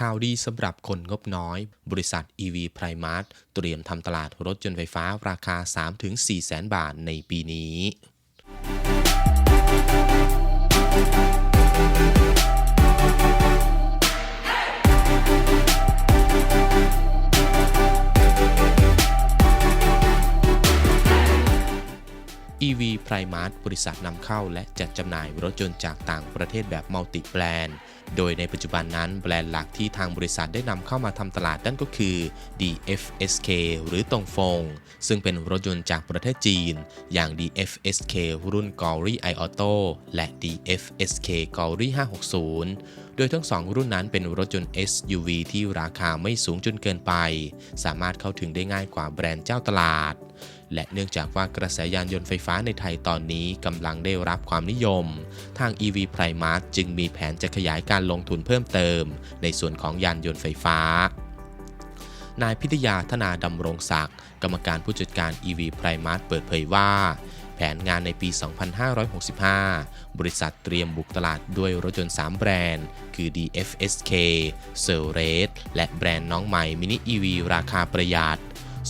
ข่าวดีสำหรับคนงบน้อย บริษัท EV p r i m a r t เตรียมทำตลาดรถยนต์ไฟฟ้าราคา 3-4 แสนบาทในปีนี้ EV Primark บริษัทนำเข้าและจัดจำหน่ายรถยนต์จากต่างประเทศแบบมัลติแบรนด์ โดยในปัจจุบันนั้นแบรนด์หลักที่ทางบริษัทได้นำเข้ามาทำตลาดนั่นก็คือ DFSK หรือตงฟง ซึ่งเป็นรถยนต์จากประเทศจีน อย่าง DFSK รุ่น g o r y i Auto และ DFSK g o r y 560 โดยทั้งสองรุ่นนั้นเป็นรถยนต์ SUV ที่ราคาไม่สูงจนเกินไป สามารถเข้าถึงได้ง่ายกว่าแบรนด์เจ้าตลาด และเนื่องจากว่ากระแสยานยนต์ไฟฟ้าในไทยตอนนี้กำลังได้รับความนิยม ทาง EV Primark จึงมีแผนจะขยายการลงทุนเพิ่มเติม ในส่วนของยานยนต์ไฟฟ้านายพิทยาธนาดำรงศักดิ์กรรมการผู้จัดการ EV Primark เปิดเผยว่า แผนงานในปี 2565 บริษัทเตรียมบุกตลาดด้วยรถยนต์ 3 แบรนด์ คือ DFSK s e r e t และแบรนด์น้องใหม่ Mini EV ราคาประหยัด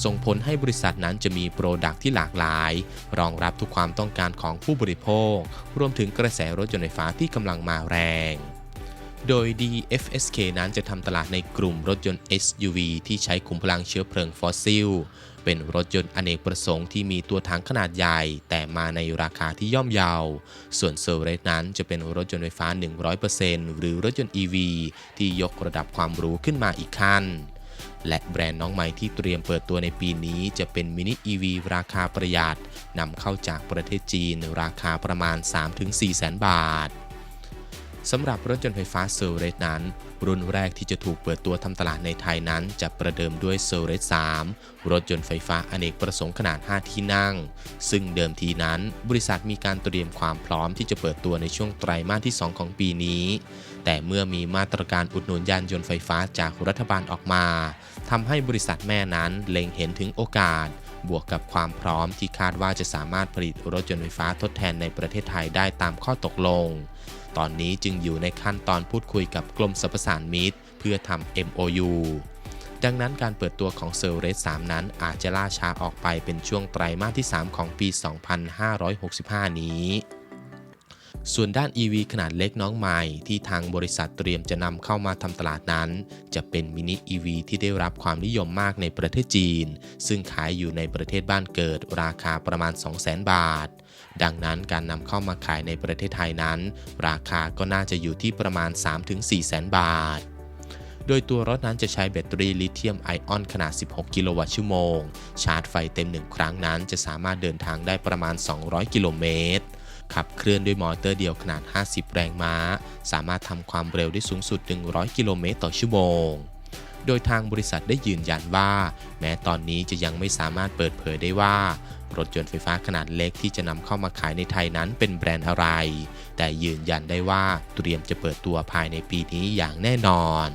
ส่งผลให้บริษัทนั้นจะมีโปรดักที่หลากหลาย รองรับทุกความต้องการของผู้บริโภค รวมถึงกระแสรถยนต์ไฟฟ้าที่กำลังมาแรง โดย DFSK นั้นจะทำตลาดในกลุ่มรถยนต์ SUV ที่ใช้ขุมพลังเชื้อเพลิงฟอสซิล เป็นรถยนต์อเนกประสงค์ที่มีตัวถังขนาดใหญ่ แต่มาในราคาที่ย่อมเยาส่วนเซอร์เรสนั้นจะเป็นรถยนต์ไฟฟ้า 100%หรือรถยนต์ EV ที่ยกระดับความหรู้ขึ้นมาอีกขั้นและแบรนด์น้องใหม่ที่เตรียมเปิดตัวในปีนี้จะเป็นมินิ EV ราคาประหยัดนำเข้าจากประเทศจีนราคาประมาณ 3-4 แสนบาท สำหรับรถยนต์ไฟฟ้าเซอร์เรสนั้น รุ่นแรกที่จะถูกเปิดตัวทำตลาดในไทยนั้น จะประเดิมด้วยเซอร์เรส3รถยนต์ไฟฟ้าอเนกประสงค์ขนาด 5 ที่นั่ง ซึ่งเดิมทีนั้น บริษัทมีการเตรียมความพร้อมที่จะเปิดตัวในช่วงไตรมาสที่ 2 ของปีนี้ แต่เมื่อมีมาตรการอุดหนุนยานยนต์ไฟฟ้าจากรัฐบาลออกมาทำให้บริษัทแม่นั้นเล็งเห็นถึงโอกาสบวกกับความพร้อมที่คาดว่าจะสามารถผลิตรถยนต์ไฟฟ้าทดแทนในประเทศไทยได้ตามข้อตกลง ตอนนี้จึงอยู่ในขั้นตอนพูดคุยกับกรมสรรพสานมิตร เพื่อทำ MOU ดังนั้นการเปิดตัวของเซอร์เรส3นั้นอาจจะล่าช้าออกไปเป็นช่วงไตรมาสที่ 3 ของปี 2565 นี้ ส่วนด้าน EV ขนาดเล็กน้องใหม่ที่ทางบริษัทเตรียมจะนำเข้ามาทำตลาดนั้น จะเป็นมินิ EV ที่ได้รับความนิยมมากในประเทศจีน ซึ่งขายอยู่ในประเทศบ้านเกิดราคาประมาณ 200,000 บาท ดังนั้นการนำเข้ามาขายในประเทศไทยนั้น ราคาก็น่าจะอยู่ที่ประมาณ 3-4แสนบาทโดยตัวรถนั้นจะใช้แบตเตอรี่ลิเธียมไอออนขนาด 16 กิโลวัตต์ชั่วโมง ชาร์จไฟเต็ม 1 ครั้งนั้นจะสามารถเดินทางได้ประมาณ 200 กิโลเมตร ขับเคลื่อนด้วยมอเตอร์เดียวขนาด 50 แรงม้า สามารถทำความเร็วได้สูงสุด 100 กิโลเมตรต่อชั่วโมง โดยทางบริษัทได้ยืนยันว่า แม้ตอนนี้จะยังไม่สามารถเปิดเผยได้ว่ารถยนต์ไฟฟ้าขนาดเล็กที่จะนำเข้ามาขายในไทยนั้นเป็นแบรนด์อะไร แต่ยืนยันได้ว่าเตรียมจะเปิดตัวภายในปีนี้อย่างแน่นอน